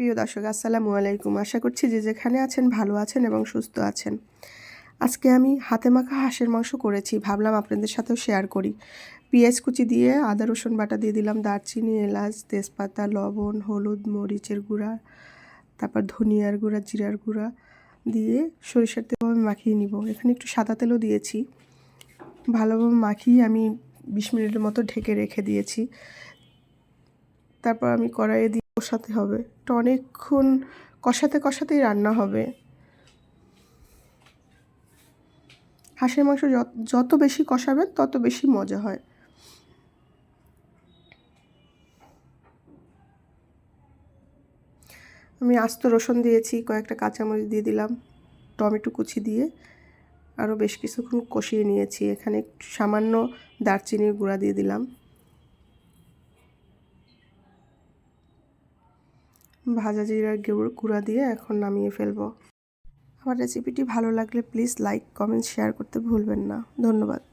প্রিয় দর্শক, আসসালামু আলাইকুম। আশা করছি যে যেখানে আছেন ভালো আছেন এবং সুস্থ আছেন। আজকে আমি হাতে মাখা হাঁসের মাংস করেছি, ভাবলাম আপনাদের সাথেও শেয়ার করি। পেঁয়াজ কুচি দিয়ে আদা, রসুন বাটা দিয়ে দিলাম, দারচিনি, এলাচ, তেজপাতা, লবণ, হলুদ, মরিচের গুঁড়া, তারপর ধনিয়ার গুঁড়া, জিরার গুঁড়া দিয়ে সরিষার তেল আমি মাখিয়ে নিব। এখানে একটু সাদা তেলও দিয়েছি। ভালোভাবে মাখিয়ে আমি বিশ মিনিটের মতো ঢেকে রেখে দিয়েছি। তারপর আমি কড়াইয়ে দিয়ে কষাতে হবে। অনেকক্ষণ কষাতে কষাতেই রান্না হবে। হাঁসের মাংস যত বেশি কষাবেন, তত বেশি মজা হয়। আমি আস্ত রসুন দিয়েছি, কয়েকটা কাঁচামরিচ দিয়ে দিলাম, টমেটো কুচি দিয়ে। আরও বেশ কিছুক্ষণ কষিয়ে নিয়েছি। এখানে সামান্য দারচিনির গুঁড়া দিয়ে দিলাম। ভাজা জিরার গুঁড়া দিয়ে এখন নামিয়ে ফেলব। আমার রেসিপিটি ভালো লাগলে প্লিজ লাইক কমেন্ট শেয়ার করতে ভুলবেন না। ধন্যবাদ।